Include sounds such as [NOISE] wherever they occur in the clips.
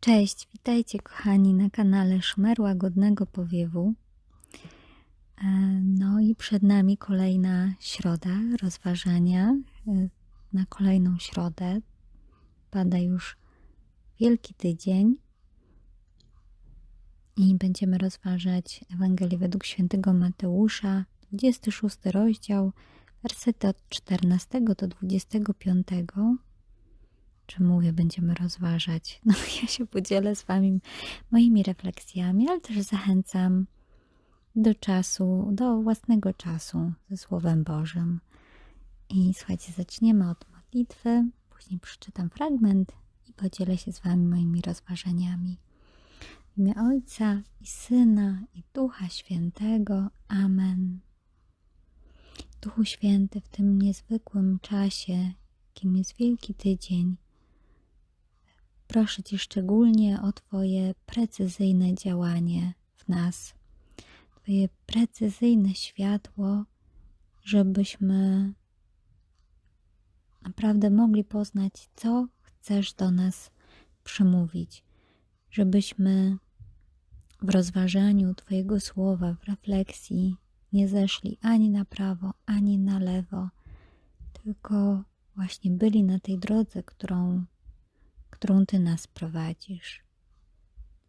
Cześć, witajcie kochani na kanale Szmer Łagodnego Powiewu. E, No i przed nami kolejna środa rozważania e, na kolejną środę. Pada już Wielki Tydzień i będziemy rozważać Ewangelię według świętego Mateusza, 26 rozdział, wersety od 14 do 25 czy mówię, będziemy rozważać. [LAUGHS] No, ja się podzielę z Wami moimi refleksjami, ale też zachęcam do czasu, do własnego czasu ze Słowem Bożym. I słuchajcie, zaczniemy od modlitwy, później przeczytam fragment i podzielę się z Wami moimi rozważaniami. W imię Ojca i Syna i Ducha Świętego. Amen. Duchu Święty, w tym niezwykłym czasie, jakim jest Wielki Tydzień, proszę Cię szczególnie o Twoje precyzyjne działanie w nas, Twoje precyzyjne światło, żebyśmy naprawdę mogli poznać, co chcesz do nas przemówić, żebyśmy w rozważaniu Twojego słowa, w refleksji nie zeszli ani na prawo, ani na lewo, tylko właśnie byli na tej drodze, którą którą Ty nas prowadzisz.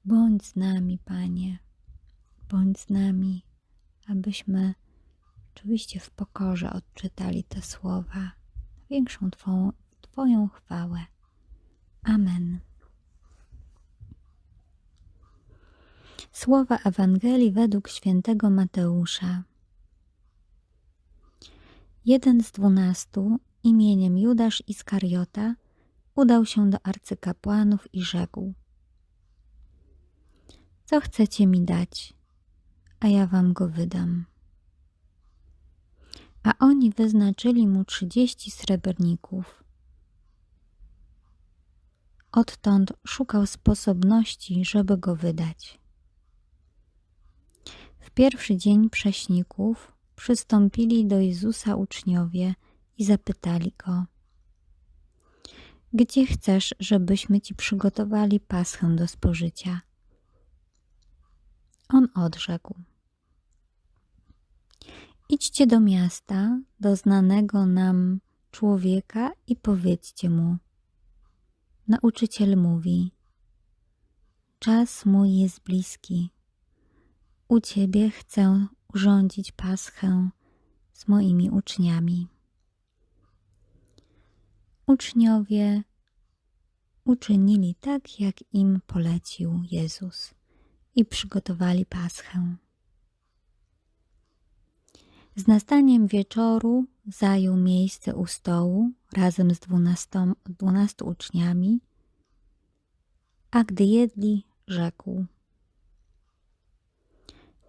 Bądź z nami, Panie, bądź z nami, abyśmy oczywiście w pokorze odczytali te słowa większą Twą, Twoją chwałę. Amen. Słowa Ewangelii według świętego Mateusza. Jeden z dwunastu, imieniem Judasz Iskariota, udał się do arcykapłanów i rzekł: Co chcecie mi dać, a ja wam go wydam. A oni wyznaczyli mu trzydzieści srebrników. Odtąd szukał sposobności, żeby go wydać. W pierwszy dzień prześników przystąpili do Jezusa uczniowie i zapytali go: gdzie chcesz, żebyśmy ci przygotowali paschę do spożycia? On odrzekł: Idźcie do miasta, do znanego nam człowieka i powiedzcie mu: Nauczyciel mówi: Czas mój jest bliski. U ciebie chcę urządzić paschę z moimi uczniami. Uczniowie uczynili tak, jak im polecił Jezus i przygotowali paschę. Z nastaniem wieczoru zajął miejsce u stołu razem z dwunastu uczniami, a gdy jedli, rzekł: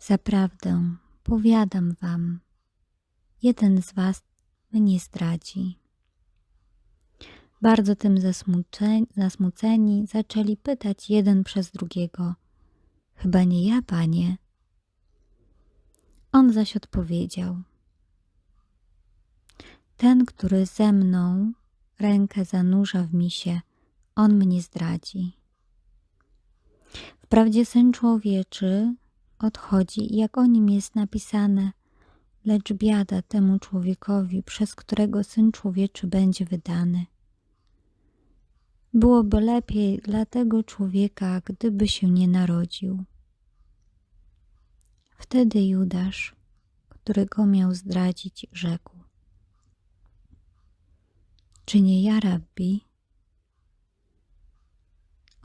Zaprawdę, powiadam wam, jeden z was mnie zdradzi. Bardzo tym zasmuceni zaczęli pytać jeden przez drugiego: Chyba nie ja, panie. On zaś odpowiedział: Ten, który ze mną rękę zanurza w misie, on mnie zdradzi. Wprawdzie syn człowieczy odchodzi, jak o nim jest napisane, lecz biada temu człowiekowi, przez którego syn człowieczy będzie wydany. Byłoby lepiej dla tego człowieka, gdyby się nie narodził. Wtedy Judasz, który go miał zdradzić, rzekł: Czy nie ja, rabbi?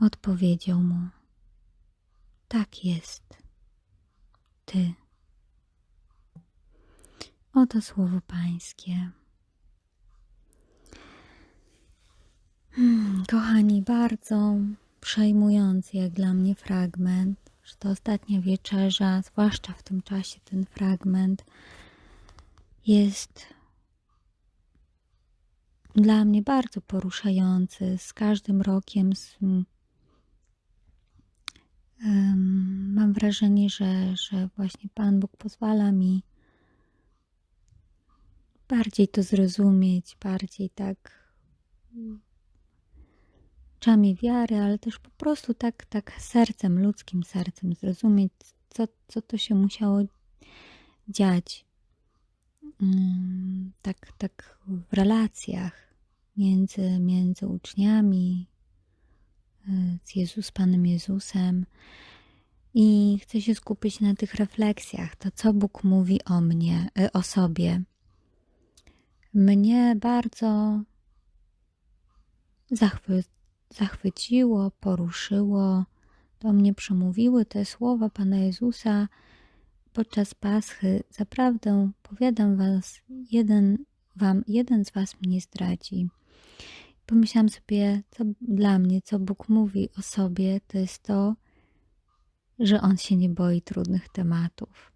Odpowiedział mu: Tak jest, ty. Oto słowo Pańskie. Hmm, kochani, bardzo przejmujący jak dla mnie fragment, że to ostatnia wieczerza, zwłaszcza w tym czasie ten fragment jest dla mnie bardzo poruszający. Z każdym rokiem z, um, mam wrażenie, że, że właśnie Pan Bóg pozwala mi bardziej to zrozumieć, bardziej tak oczami wiary, ale też po prostu tak, tak sercem, ludzkim sercem zrozumieć, co, co to się musiało dziać. Mm, Tak, tak w relacjach między, między uczniami, y, z Jezus, Panem Jezusem. I chcę się skupić na tych refleksjach, to co Bóg mówi o mnie, y, o sobie. Mnie bardzo zachwy, zachwyciło, poruszyło, do mnie przemówiły te słowa Pana Jezusa podczas Paschy. Zaprawdę, powiadam was, jeden, wam, jeden z was mnie zdradzi. Pomyślałam sobie, co dla mnie, co Bóg mówi o sobie, to jest to, że On się nie boi trudnych tematów.